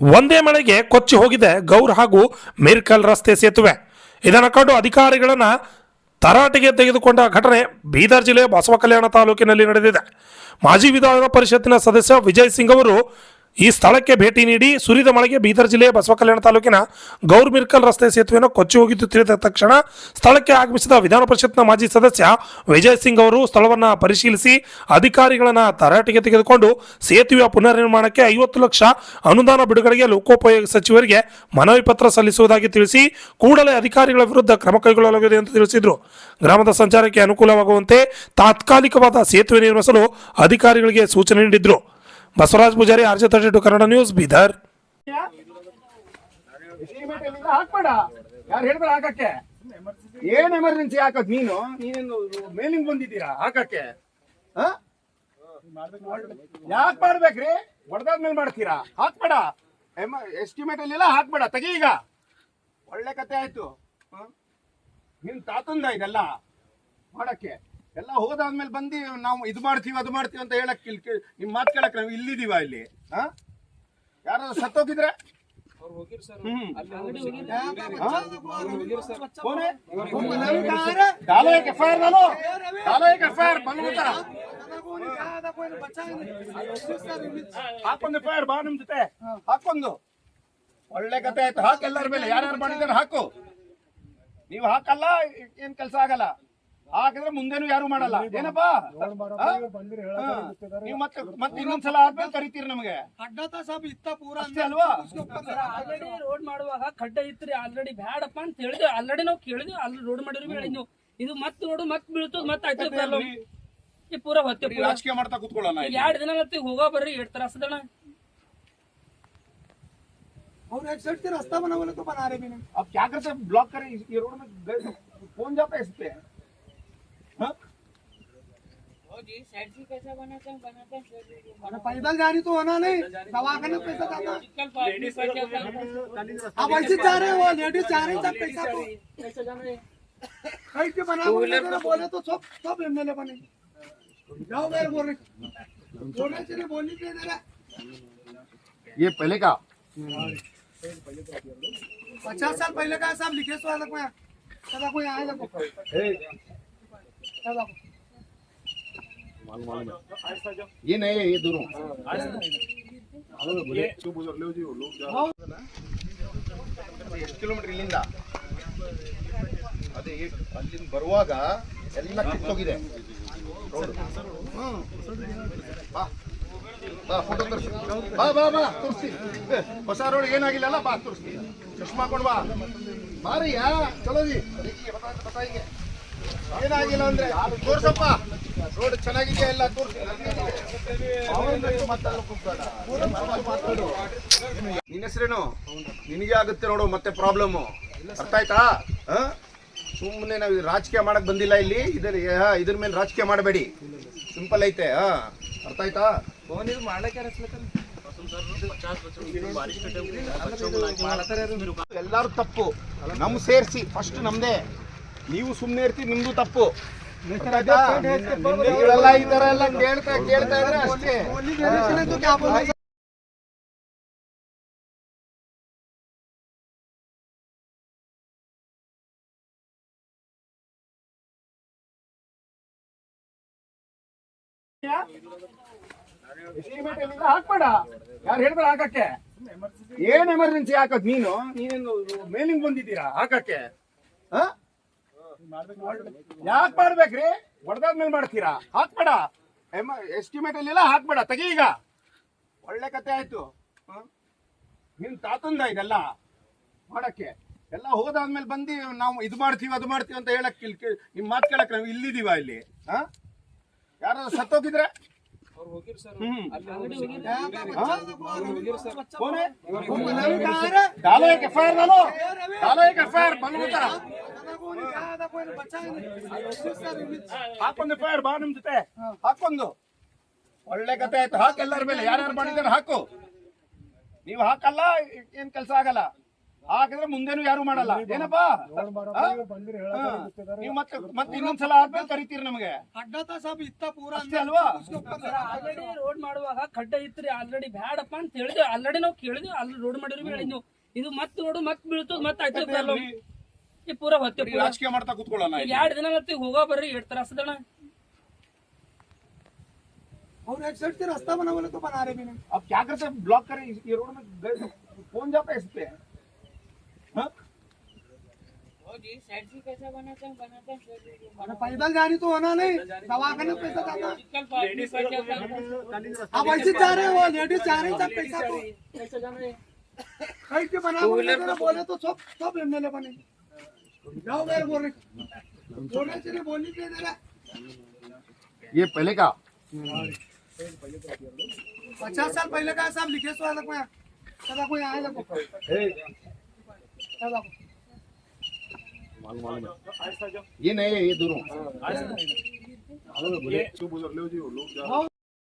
ಒಂದೇ ಮಳೆಗೆ ಕೊಚ್ಚಿ ಹೋಗಿದೆ ಗೌರ್ ಹಾಗೂ ಮಿರ್ಕಲ್ ರಸ್ತೆ ಸೇತುವೆ. ಇದನ್ನು ಕಂಡು ಅಧಿಕಾರಿಗಳನ್ನು ತರಾಟೆಗೆ ತೆಗೆದುಕೊಂಡ ಘಟನೆ ಬೀದರ್ ಜಿಲ್ಲೆಯ ಬಸವ ಕಲ್ಯಾಣ ತಾಲೂಕಿನಲ್ಲಿ ನಡೆದಿದೆ. ಮಾಜಿ ವಿಧಾನ ಪರಿಷತ್ತಿನ ಸದಸ್ಯ ವಿಜಯ್ ಸಿಂಗ್ ಅವರು ಈ ಸ್ಥಳಕ್ಕೆ ಭೇಟಿ ನೀಡಿ ಸುರಿದ ಮಳೆಗೆ ಬೀದರ್ ಜಿಲ್ಲೆಯ ಬಸವ ಕಲ್ಯಾಣ ತಾಲೂಕಿನ ಗೌರ್ ಮಿರ್ಕಲ್ ರಸ್ತೆ ಸೇತುವೆಯನ್ನು ಕೊಚ್ಚಿ ಹೋಗಿದ್ದು ತಿಳಿದ ತಕ್ಷಣ ಸ್ಥಳಕ್ಕೆ ಆಗಮಿಸಿದ ವಿಧಾನ ಪರಿಷತ್ನ ಮಾಜಿ ಸದಸ್ಯ ವಿಜಯ್ ಸಿಂಗ್ ಅವರು ಸ್ಥಳವನ್ನು ಪರಿಶೀಲಿಸಿ ಅಧಿಕಾರಿಗಳನ್ನ ತರಾಟೆಗೆ ತೆಗೆದುಕೊಂಡು ಸೇತುವೆಯ ಪುನರ್ನಿರ್ಮಾಣಕ್ಕೆ ಐವತ್ತು ಲಕ್ಷ ಅನುದಾನ ಬಿಡುಗಡೆಗೆ ಲೋಕೋಪಯೋಗಿ ಸಚಿವರಿಗೆ ಮನವಿ ಪತ್ರ ಸಲ್ಲಿಸುವುದಾಗಿ ತಿಳಿಸಿ ಕೂಡಲೇ ಅಧಿಕಾರಿಗಳ ವಿರುದ್ಧ ಕ್ರಮ ಕೈಗೊಳ್ಳಲಾಗಿದೆ ಎಂದು ತಿಳಿಸಿದರು. ಗ್ರಾಮದ ಸಂಚಾರಕ್ಕೆ ಅನುಕೂಲವಾಗುವಂತೆ ತಾತ್ಕಾಲಿಕವಾದ ಸೇತುವೆ ನಿರ್ಮಿಸಲು ಅಧಿಕಾರಿಗಳಿಗೆ ಸೂಚನೆ ನೀಡಿದ್ರು. Basavaraj Pujari RJ thirty two Kannada news, Bidar. ಏನ್ ಎಮರ್ಜೆನ್ಸಿ ಹಾಕದ್ ನೀನು? ನೀನೇನು ಮೇಲಿಂಗ್ ಬಂದಿದ್ದೀರಾ ಹಾಕಕ್ಕೆ? ಯಾಕೆ ಮಾಡ್ಬೇಕ್ರಿ? ಹೊಡೆದಾದ್ಮೇಲೆ ಮಾಡ್ತೀರಾ? ಹಾಕ್ಬೇಡ. ಎಸ್ಟಿಮೇಟ್ ಅಲ್ಲೆಲ್ಲ ಹಾಕ್ಬೇಡ. ತೆಗಿ ಈಗ. ಒಳ್ಳೆ ಕತೆ ಆಯ್ತು? ನಿನ್ ತಾತಂದ ಇದೆಲ್ಲ. ಮಾಡಕ್ಕೆ. ಎಲ್ಲ ಹೋದಾದ್ಮೇಲೆ ಬಂದು ನಾವು ಇದು ಮಾಡ್ತೀವಿ ಅದು ಮಾಡ್ತೀವಿ ಅಂತ ಹೇಳಕ್ ನಿಮ್ ಮಾತು ಕೇಳಕ್ ನಾವು ಇಲ್ಲಿದೀವ ಇಲ್ಲಿ? ಹಾ ಯಾರಾದ್ರೂ ಸತ್ತೋಗಿದ್ರ? ಹಾಕೊಂಡು ಬಾ ಜೊತೆ. ಒಳ್ಳೆ ಕತೆ ಆಯ್ತು. ಹಾಕಿ ಎಲ್ಲರ ಮೇಲೆ. ಯಾರ್ಯಾರು ಮಾಡಿದಾರೆ ಹಾಕು. ನೀವು ಹಾಕಲ್ಲ ಏನ್ ಕೆಲಸ ಆಗಲ್ಲ. ಹಾಕಿದ್ರೆ ಮುಂದೇನು ಯಾರು ಮಾಡಲ್ಲ ಏನಪ್ಪಾ ಹಾ? ಹಾ. ನೀವು ಮತ್ತೆ ಮತ್ತೆ ಇನ್ನೊಂದ್ಸಲ ಆದ್ಮೇಲೆ ಕರಿತೀರಿ ನಮಗೆ ಅಡ್ಡಾತ ಸಾಬ್ ಇತ್ತ ಪೂರ ಅಷ್ಟೇ ಅಲ್ವಾ ಆಲ್ರೆಡಿ ರೋಡ್ ಮಾಡುವಾಗ ಖಡ್ಡ ಇತ್ರಿ ಆಲ್ರೆಡಿ ಬ್ಯಾಡಪ್ಪ ಅಂತ ಹೇಳಿದ್ವಿ ಆಲ್ರೆಡಿ ನಾವು ಕೇಳಿದ್ವಿ ಆಲ್ರೆಡಿ ರೋಡ್ ಮಾಡಿದ್ವಿ ಹೇಳಿ ನೀವು ಇದು ಮತ್ತೆ ರೋಡ್ ಮತ್ತೆ ಬೀಳ್ತದ ಮತ್ತೆ ಆಯ್ತು ಪ್ರಾಬ್ಲಮ್ ಈ ಪೂರ ಹೊತ್ತೆ ಬರೀ ಪೂರ ರಾಜಕೀಯ ಮಾಡ್ತಾ ಕುತ್ಕೊಳ್ಳೋಣ ಈಗ ಎರಡು ದಿನ ಆಗುತ್ತೆ ಹೋಗೋ ಬರ್ರಿ ಎರಡು ತರ ಹಸದಣ और एक साइड से रास्ता बना बोले तो बना रहे भी नहीं अब क्या करते हैं ब्लॉक करें इस- ये रोड में गए- कौन जाता है इस पे हाँ? और पैदल जानी तो होना नहीं। दवाखाने में पैसा जाता अब ऐसे जा रहे हो लेडीज़ जा रही सब पैसा तो कहीं से बना बोले तो बोले तो सब सब एमएलए बने। जाओ मेरे बोल। रहे बोलने से नहीं बोलने नहीं ये पहले का। पचास साल पहले का सब लिखे सो अलग में कोई आए देखो को ये नहीं है ये दोनों ಎಷ್ಟು ಕಿಲೋಮೀಟರ್ ಇಲ್ಲಿಂದ ಅದೇ ಏಟ್- ಅಲ್ಲಿಂದ ಬರುವಾಗ ಎಲ್ಲ ಕಿತ್ತೋಗಿದೆ ರೋಡ್ ಬಾ ಬಾ ಫೋಟೋ ತೋರಿಸಿ ಬಾ ಬಾ ಬಾ ತೋರಿಸಿ ಹೊಸ ರೋಡ್ ಏನಾಗಿಲ್ಲಲ್ಲ ಬಾ ತೋರಿಸ್ತೀನಿ ಚಶ್ಮಾ ಹಾಕೊಂಡು ಬಾ ಬಾರಿಯಾ ಚಲೋ ಜಿ देखिए, बता- बताएंगे. ಏನಾಗಿಲ್ಲ ಅಂದ್ರೆ ತೋರ್ಸಪ್ಪ. ರೋಡ್ ಚೆನ್ನಾಗಿದೆಯಾ ಎಲ್ಲ ನಿನ್ನ ಹೆಸರೇನು? ನಿನಗೆ ಆಗುತ್ತೆ ನೋಡು, ಮತ್ತೆ ಪ್ರಾಬ್ಲಮ್ ಅರ್ಥ ಆಯ್ತಾ? ಸುಮ್ಮನೆ ನಾವು ರಾಜಕೀಯ ಮಾಡಕ್ ಬಂದಿಲ್ಲ ಇಲ್ಲಿ. ಇದ್ರ ಇದ್ರ ಮೇಲೆ ರಾಜಕೀಯ ಮಾಡಬೇಡಿ. ಸಿಂಪಲ್ ಐತೆ, ಹಾ. ಅರ್ಥ ಆಯ್ತಾ? ಎಲ್ಲಾರು ತಪ್ಪು. ನಮ್ ಸೇರಿಸಿ ಫಸ್ಟ್ ನಮ್ದೇ. ನೀವು ಸುಮ್ಮನೆ ಇರ್ತಿ ನಿಮ್ದು ತಪ್ಪು. ಈ ತರ ಎಲ್ಲ ಕೇಳ್ತಾ ಕೇಳ್ತಾ ಇದ್ರೆ ಅಷ್ಟೇ. ಹಾಕ್ಬೇಡ. ಯಾರು ಹೇಳ್ಬೇಡ ಹಾಕಕ್ಕೆ? ಏನ್ ಎಮರ್ಜೆನ್ಸಿ ಹಾಕದ್ ನೀನು? ನೀನೇನು ಮೇಲಿಂಗ್ ಬಂದಿದ್ದೀರಾ ಹಾಕಕ್ಕೆ? ಹ? ಯಾಕೆ ಮಾಡ್ಬೇಕ್ರಿ? ಹೊಡೆದಾದ್ಮೇಲೆ ಮಾಡ್ತೀರಾ? ಹಾಕ್ಬೇಡ. ಎಂ ಎಸ್ಟಿಮೇಟ್ ಅಲ್ಲೆಲ್ಲ ಹಾಕ್ಬೇಡ. ತೆಗಿ ಈಗ. ಒಳ್ಳೆ ಕತೆ ಆಯ್ತು. ನಿಮ್ ತಾತಂದ ಇದೆಲ್ಲ ಮಾಡಕ್ಕೆ. ಎಲ್ಲ ಹೋದಾದ್ಮೇಲೆ ಬಂದು ನಾವು ಇದು ಮಾಡ್ತೀವಿ, ಅದು ಮಾಡ್ತೀವಿ ಅಂತ ಹೇಳಕ್ ನಿಮ್ ಮಾತು ಕೇಳಕ್ ನಾವು ಇಲ್ಲಿದೀವ ಇಲ್ಲಿ? ಹ? ಯಾರಾದ್ರೂ ಸತ್ತೋಗಿದ್ರೆ? डालो एक एफ आई आर डालो डालो एक एफ आई आर बंद होता ಹಾಕೊಂದು ಎಫ್ ಐ ಆರ್ ಬಾ ನಿಮ್ ಜೊತೆ ಹಾಕೊಂದು ಒಳ್ಳೆ ಕತೆ ಆಯ್ತು ಹಾಕ್ ಎಲ್ಲರ ಮೇಲೆ ಯಾರ್ಯಾರು ಮಾಡಿದಾರೆ ಹಾಕು ನೀವು ಹಾಕಲ್ಲ ಏನ್ ಕೆಲಸ ಆಗಲ್ಲ ಹಾಕಿದ್ರೆ ಮುಂದೇನು ಯಾರು ಮಾಡಲ್ಲ ಏನಪ್ಪಾ ಆ? ಹಾ. ನೀವು ಮತ್ತೆ ಮತ್ತೆ ಇನ್ನೊಂದ್ಸಲ ಆದ್ಮೇಲೆ ಕರಿತೀರಿ ನಮಗೆ अड्डा था सब इतना पूरा ಅಷ್ಟೇ ಅಲ್ವಾ ಆಲ್ರೆಡಿ ರೋಡ್ ಮಾಡುವಾಗ ಖಡ್ಡ ಇತ್ರಿ ಆಲ್ರೆಡಿ ಬ್ಯಾಡಪ್ಪ ಅಂತ ಹೇಳಿದ್ವಿ ಆಲ್ರೆಡಿ ನಾವು ಕೇಳಿದ್ವಿ ಅಲ್ಲಿ ರೋಡ್ ಮಾಡಿದ್ವಿ ಹೇಳಿದ್ವಿ ಇದು ಮತ್ತೆ ನೋಡು ಮತ್ತೆ ಬೀಳ್ತದ ಮತ್ತೆ ಆಯ್ತು ಪ್ರಾಬ್ಲಮ್ ಈ ಪೂರ ಹೊತ್ತೆ ಬರೀ ರಾಜಕೀಯ ಮಾಡ್ತಾ ಕೂತ್ಕೊಳ್ಳೋಣ ಈಗ ಎರಡ್ ದಿನ ಆತು, ಹೋಗೋ ಬರ್ರಿ ಎರಡ್ ತ್ರಾಸದಣ और एक साइड से रास्ता बना बोले तो बना रहे भी नहीं अब क्या करते हैं ब्लॉक करें इस- ये रोड में गए- कौन जाता है इस पे हाँ? अरे पैदल जानी तो होना नहीं दवाखाने पैसा जाता अब ऐसे जा रहे हो लेडीज़ जा रहे सब पैसा तो बना बोले तो बोले तो सब सब एमएलए बने। जाओ गए बोल रहे बोलने से नहीं बोलने दे रहा ये पहले का। पचास साल पहले का सब लिखे सो अलग में सदा कोई आए लगो ये नहीं है ये दोनों।